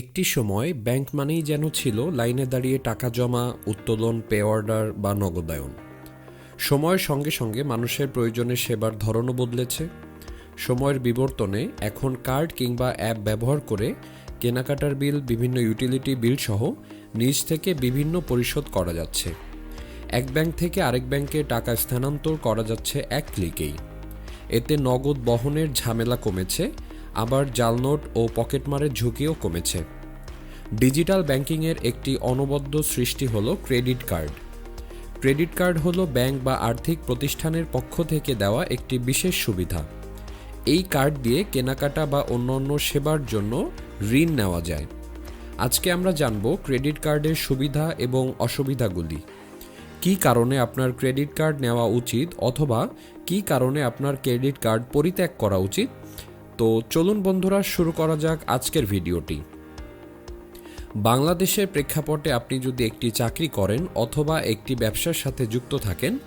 একটি সময় ব্যাংক মানেই যেন ছিল লাইনে দাঁড়িয়ে টাকা জমা, উত্তোলন, পে অর্ডার বা নগদায়ন। সময়ের সঙ্গে সঙ্গে মানুষের প্রয়োজনে সেবার ধরনও বদলেছে। সময়ের বিবর্তনে এখন কার্ড কিংবা অ্যাপ ব্যবহার করে কেনাকাটার বিল, বিভিন্ন ইউটিলিটি বিল সহ নিজ থেকে বিভিন্ন পরিশোধ করা যাচ্ছে। এক ব্যাংক থেকে আরেক ব্যাংকে টাকা স্থানান্তর করা যাচ্ছে এক ক্লিকেই। এতে নগদ বহনের ঝামেলা কমেছে আবার জাল নোট ও পকেটমারের ঝুঁকিও কমেছে। ডিজিটাল ব্যাংকিংয়ের একটি অনবদ্য সৃষ্টি হলো ক্রেডিট কার্ড। ক্রেডিট কার্ড হল ব্যাংক বা আর্থিক প্রতিষ্ঠানের পক্ষ থেকে দেওয়া একটি বিশেষ সুবিধা। এই কার্ড দিয়ে কেনাকাটা বা অন্যান্য সেবার জন্য ঋণ নেওয়া যায়। আজকে আমরা জানব ক্রেডিট কার্ডের সুবিধা এবং অসুবিধাগুলি। কী কারণে আপনার ক্রেডিট কার্ড নেওয়া উচিত অথবা কী কারণে আপনার ক্রেডিট কার্ড পরিত্যাগ করা উচিত? তো চলুন বন্ধুরা, শুরু করা যাক আজকের ভিডিওটি। বাংলাদেশের প্রেক্ষাপটে আপনি যদি একটি চাকরি করেন অথবা একটি ব্যবসার সাথে যুক্ত থাকেন,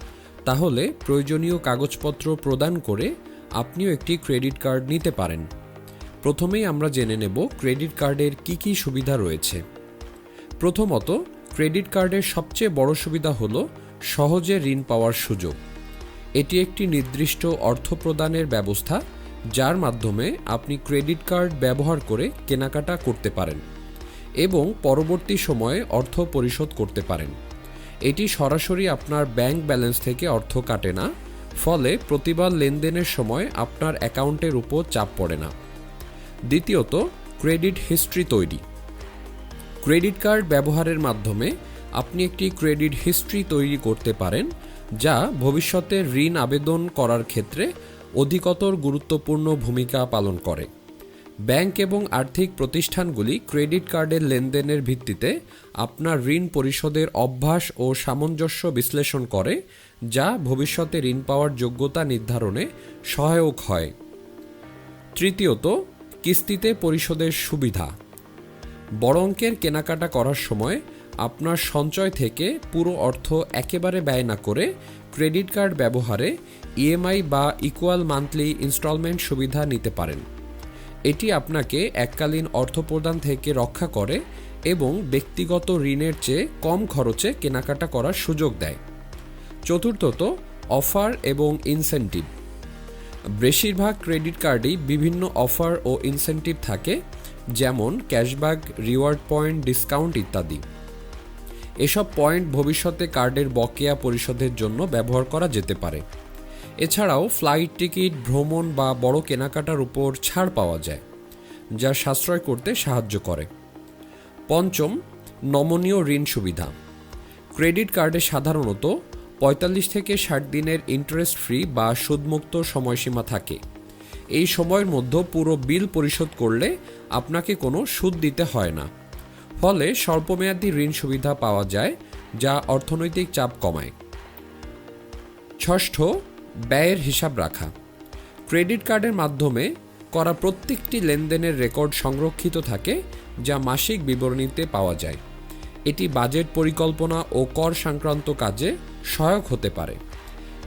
তাহলে প্রয়োজনীয় কাগজপত্র প্রদান করে আপনিও একটি ক্রেডিট কার্ড নিতে পারেন। প্রথমেই আমরা জেনে নেব ক্রেডিট কার্ডের কি কি সুবিধা রয়েছে। প্রথমত, ক্রেডিট কার্ডের সবচেয়ে বড় সুবিধা হল সহজে ঋণ পাওয়ার সুযোগ। এটি একটি নির্দিষ্ট অর্থ প্রদানের ব্যবস্থা যার মাধ্যমে আপনি ক্রেডিট কার্ড ব্যবহার করে কেনাকাটা করতে পারেন এবং পরবর্তী সময়ে অর্থ পরিশোধ করতে পারেন। এটি সরাসরি আপনার ব্যাংক ব্যালেন্স থেকে অর্থ কাটে না, ফলে প্রতিবার লেনদেনের সময় আপনার অ্যাকাউন্টের উপর চাপ পড়ে না। দ্বিতীয়ত, ক্রেডিট হিস্ট্রি তৈরি। ক্রেডিট কার্ড ব্যবহারের মাধ্যমে আপনি একটি ক্রেডিট হিস্ট্রি তৈরি করতে পারেন, যা ভবিষ্যতে ঋণ আবেদন করার ক্ষেত্রে অধিকতর গুরুত্বপূর্ণ ভূমিকা পালন করে। ব্যাংক এবং আর্থিক প্রতিষ্ঠানগুলি ক্রেডিট কার্ডের লেনদেনের ভিত্তিতে আপনার ঋণ পরিশোধের অভ্যাস ও সামঞ্জস্য বিশ্লেষণ করে, যা ভবিষ্যতে ঋণ পাওয়ার যোগ্যতা নির্ধারণে সহায়ক হয়। তৃতীয়ত, কিস্তিতে পরিশোধের সুবিধা। বড় অঙ্কের কেনাকাটা করার সময় আপনার সঞ্চয় থেকে পুরো অর্থ একেবারে ব্যয় না করে ক্রেডিট কার্ড ব্যবহারে ইএমআই বা ইকুয়াল মান্থলি ইনস্টলমেন্ট সুবিধা নিতে পারেন। এটি আপনাকে এককালীন অর্থ প্রদান থেকে রক্ষা করে এবং ব্যক্তিগত ঋণের চেয়ে কম খরচে কেনাকাটা করার সুযোগ দেয়। চতুর্থত, অফার এবং ইনসেন্টিভ বেশিরভাগ ক্রেডিট কার্ডেই বিভিন্ন অফার ও ইনসেন্টিভ থাকে, যেমন ক্যাশব্যাক, রিওয়ার্ড পয়েন্ট, ডিসকাউন্ট ইত্যাদি। এসব পয়েন্ট ভবিষ্যতে কার্ডের বকেয়া পরিশোধের জন্য ব্যবহার করা যেতে পারে। এছাড়াও ফ্লাইট টিকিট, ভ্রমণ বা বড় কেনাকাটার উপর ছাড় পাওয়া যায়, যা সাশ্রয় করতে সাহায্য করে। পঞ্চম, নমনীয় ঋণ সুবিধা। ক্রেডিট কার্ডে সাধারণত পঁয়তাল্লিশ থেকে ষাট দিনের ইন্টারেস্ট ফ্রি বা সুদমুক্ত সময়সীমা থাকে। এই সময়ের মধ্যে পুরো বিল পরিশোধ করলে আপনাকে কোনো সুদ দিতে হয় না। ফলে স্বল্পমেয়াদী ঋণ সুবিধা পাওয়া যায়, যা অর্থনৈতিক চাপ কমায়। ষষ্ঠ, ব্যয়ের হিসাব রাখা। ক্রেডিট কার্ডের মাধ্যমে করা প্রত্যেকটি লেনদেনের রেকর্ড সংরক্ষিত থাকে, যা মাসিক বিবরণীতে পাওয়া যায়। এটি বাজেট পরিকল্পনা ও কর সংক্রান্ত কাজে সহায়ক হতে পারে।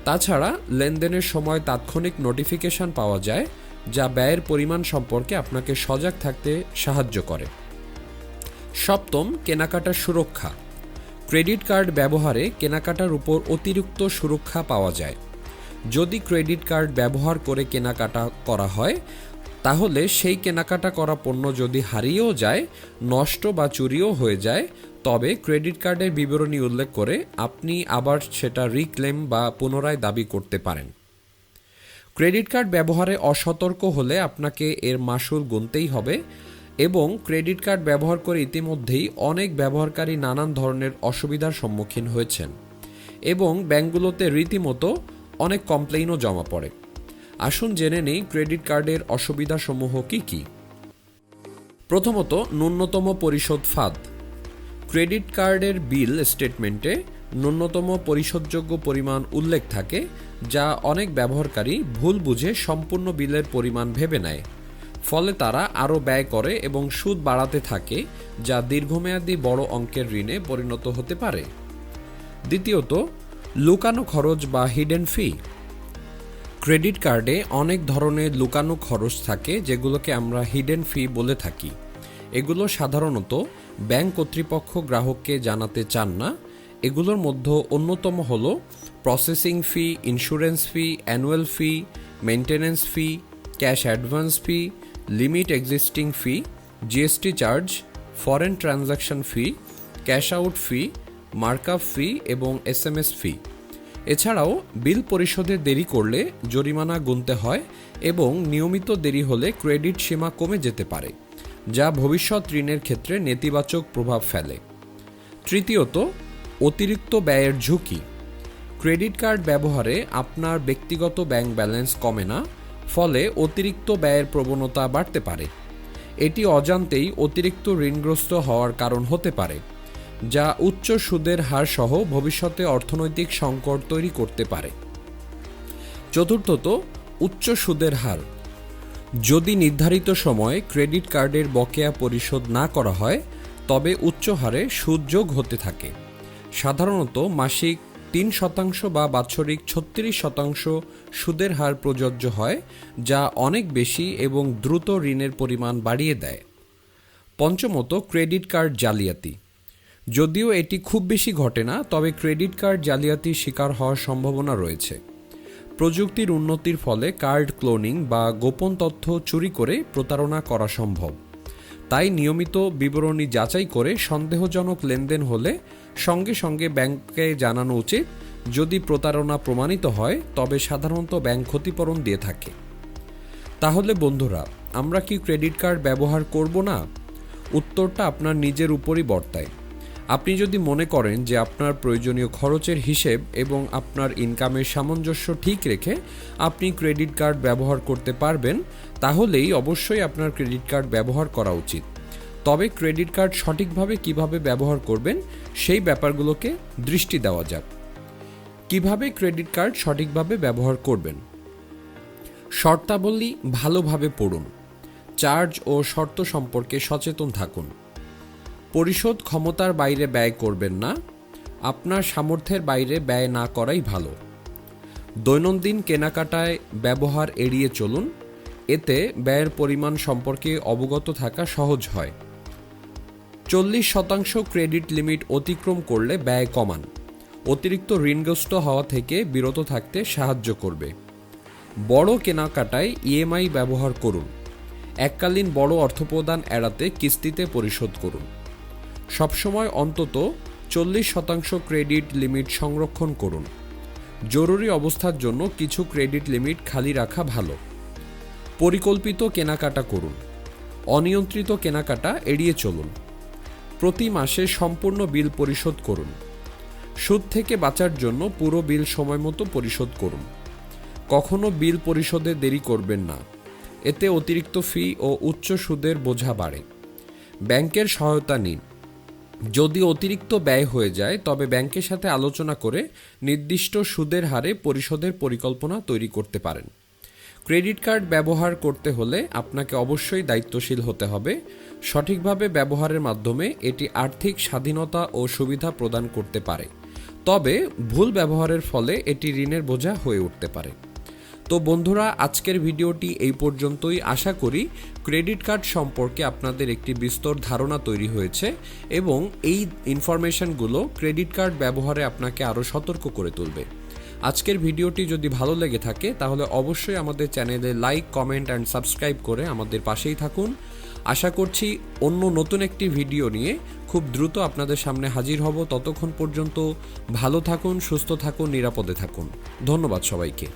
তাছাড়া লেনদেনের সময় তাৎক্ষণিক নোটিফিকেশন পাওয়া যায়, যা ব্যয়ের পরিমাণ সম্পর্কে আপনাকে সজাগ থাকতে সাহায্য করে। সপ্তম কেনাকাটার সুরক্ষা। ক্রেডিট কার্ড ব্যবহারে কেনাকাটার উপর অতিরিক্ত সুরক্ষা পাওয়া যায়। যদি ক্রেডিট কার্ড ব্যবহার করে কেনাকাটা করা হয়, তাহলে সেই কেনাকাটা করা পণ্য যদি হারিয়েও যায়, নষ্ট বা চুরিও হয়ে যায়, তবে ক্রেডিট কার্ডের বিবরণী উল্লেখ করে আপনি আবার সেটা রিক্লেম বা পুনরায় দাবি করতে পারেন। ক্রেডিট কার্ড ব্যবহারে অসতর্ক হলে আপনাকে এর মাসুল গুনতেই হবে। এবং ক্রেডিট কার্ড ব্যবহার করে ইতিমধ্যেই অনেক ব্যবহারকারী নানান ধরনের অসুবিধার সম্মুখীন হয়েছেন। এবং ব্যাংকগুলোতে রীতিমতো অনেক কমপ্লেইনও জমা পড়ে। আসুন জেনে নেই ক্রেডিট কার্ডের অসুবিধাসমূহ কী কী। প্রথমত, ন্যূনতম পরিশোধ ফাঁদ। ক্রেডিট কার্ডের বিল স্টেটমেন্টে ন্যূনতম পরিশোধযোগ্য পরিমাণ উল্লেখ থাকে, যা অনেক ব্যবহারকারী ভুল বুঝে সম্পূর্ণ বিলের পরিমাণ ভেবে নেয়। ফলে তারা আরও ব্যয় করে এবং সুদ বাড়াতে থাকে, যা দীর্ঘমেয়াদী বড় অঙ্কের ঋণে পরিণত হতে পারে। দ্বিতীয়ত, লুকানো খরচ বা হিডেন ফি ক্রেডিট কার্ডে অনেক ধরনের লুকানো খরচ থাকে, যেগুলোকে আমরা হিডেন ফি বলে থাকি। এগুলো সাধারণত ব্যাংক কর্তৃপক্ষ গ্রাহককে জানাতে চান না। এগুলোর মধ্যে অন্যতম হল processing fee insurance fee annual fee maintenance fee cash advance fee limit existing fee GST charge foreign transaction fee cash out fee markup fee এবং এসএমএস ফি এছাড়াও বিল পরিশোধে দেরি করলে জরিমানা গুনতে হয় এবং নিয়মিত দেরি হলে ক্রেডিট সীমা কমে যেতে পারে, যা ভবিষ্যৎ ঋণের ক্ষেত্রে নেতিবাচক প্রভাব ফেলে। তৃতীয়ত, অতিরিক্ত ব্যয়ের ঝুঁকি। ক্রেডিট কার্ড ব্যবহারে আপনার ব্যক্তিগত ব্যাংক ব্যালেন্স কমে না ফলে অতিরিক্ত ব্যয়ের প্রবণতা বাড়তে পারে। এটি অজান্তেই অতিরিক্ত ঋণগ্রস্ত হওয়ার কারণ হতে পারে, যা উচ্চ সুদের হার সহ ভবিষ্যতে অর্থনৈতিক সংকট তৈরি করতে পারে। চতুর্থত, উচ্চ সুদের হার। যদি নির্ধারিত সময়ে ক্রেডিট কার্ডের বকেয়া পরিশোধ না করা হয়, তবে উচ্চ হারে সুদ যোগ হতে থাকে। সাধারণত মাসিক তিন শতাংশ বা বাৎসরিক ছত্রিশ শতাংশ সুদের হার প্রযোজ্য হয়, যা অনেক বেশি এবং দ্রুত ঋণের পরিমাণ বাড়িয়ে দেয়। পঞ্চমত, ক্রেডিট কার্ড জালিয়াতি। যদিও এটি খুব বেশি ঘটে না, তবে ক্রেডিট কার্ড জালিয়াতির শিকার হওয়ার সম্ভাবনা রয়েছে। প্রযুক্তির উন্নতির ফলে কার্ড ক্লোনিং বা গোপন তথ্য চুরি করে প্রতারণা করা সম্ভব। তাই নিয়মিত বিবরণী যাচাই করে সন্দেহজনক লেনদেন হলে সঙ্গে সঙ্গে ব্যাংককে জানানো উচিত, যদি প্রতারণা প্রমাণিত হয়, তবে সাধারণত ব্যাংক ক্ষতিপূরণ দিয়ে থাকে। তাহলে বন্ধুরা, আমরা কি ক্রেডিট কার্ড ব্যবহার করব না? উত্তরটা আপনার নিজের উপরই বর্তায়। আপনি যদি মনে করেন যে আপনার প্রয়োজনীয় খরচের হিসেব এবং আপনার ইনকামের সামঞ্জস্য ঠিক রেখে আপনি ক্রেডিট কার্ড ব্যবহার করতে পারবেন, তাহলেই অবশ্যই আপনার ক্রেডিট কার্ড ব্যবহার করা উচিত। তবে ক্রেডিট কার্ড সঠিকভাবে কীভাবে ব্যবহার করবেন সেই ব্যাপারগুলোকে দৃষ্টি দেওয়া যাক। কীভাবে ক্রেডিট কার্ড সঠিকভাবে ব্যবহার করবেন? শর্তাবলী ভালোভাবে পড়ুন। চার্জ ও শর্ত সম্পর্কে সচেতন থাকুন। পরিশোধ ক্ষমতার বাইরে ব্যয় করবেন না। আপনার সামর্থ্যের বাইরে ব্যয় না করাই ভালো। দৈনন্দিন কেনাকাটায় ব্যবহার এড়িয়ে চলুন। এতে ব্যয়ের পরিমাণ সম্পর্কে অবগত থাকা সহজ হয়। চল্লিশ শতাংশ ক্রেডিট লিমিট অতিক্রম করলে ব্যয় কমান। অতিরিক্ত ঋণগ্রস্ত হওয়া থেকে বিরত থাকতে সাহায্য করবে। বড় কেনাকাটায় ইএমআই ব্যবহার করুন। এককালীন বড় অর্থপ্রদান এড়াতে কিস্তিতে পরিশোধ করুন। সবসময় অন্তত চল্লিশ শতাংশ ক্রেডিট লিমিট সংরক্ষণ করুন। জরুরি অবস্থার জন্য কিছু ক্রেডিট লিমিট খালি রাখা ভালো। পরিকল্পিত কেনাকাটা করুন। অনিয়ন্ত্রিত কেনাকাটা এড়িয়ে চলুন। প্রতি মাসে সম্পূর্ণ বিল পরিশোধ করুন। সুদ থেকে বাঁচার জন্য পুরো বিল সময়মতো পরিশোধ করুন। কখনো বিল পরিশোধে দেরি করবেন না। এতে অতিরিক্ত ফি ও উচ্চ সুদের বোঝা বাড়ে। ব্যাংকের সহায়তা নিন। যদি অতিরিক্ত ব্যয় হয়ে যায়, তবে ব্যাংকের সাথে আলোচনা করে নির্দিষ্ট সুদের হারে পরিশোধের পরিকল্পনা তৈরি করতে পারেন। ক্রেডিট কার্ড ব্যবহার করতে হলে আপনাকে অবশ্যই দায়িত্বশীল হতে হবে। সঠিকভাবে ব্যবহারের মাধ্যমে এটি আর্থিক স্বাধীনতা ও সুবিধা প্রদান করতে পারে। তবে ভুল ব্যবহারের ফলে এটি ঋণের বোঝা হয়ে উঠতে পারে। তো বন্ধুরা, আজকের ভিডিওটি এই পর্যন্তই। আশা করি ক্রেডিট কার্ড সম্পর্কে আপনাদের একটি বিস্তর ধারণা তৈরি হয়েছে এবং এই ইনফরমেশনগুলো ক্রেডিট কার্ড ব্যবহারে আপনাকে আরও সতর্ক করে তুলবে। আজকের ভিডিওটি যদি ভালো লেগে থাকে, তাহলে অবশ্যই আমাদের চ্যানেলে লাইক, কমেন্ট অ্যান্ড সাবস্ক্রাইব করে আমাদের পাশেই থাকুন। আশা করছি অন্য নতুন একটি ভিডিও নিয়ে খুব দ্রুত আপনাদের সামনে হাজির হব। ততক্ষণ পর্যন্ত ভালো থাকুন, সুস্থ থাকুন, নিরাপদে থাকুন। ধন্যবাদ সবাইকে।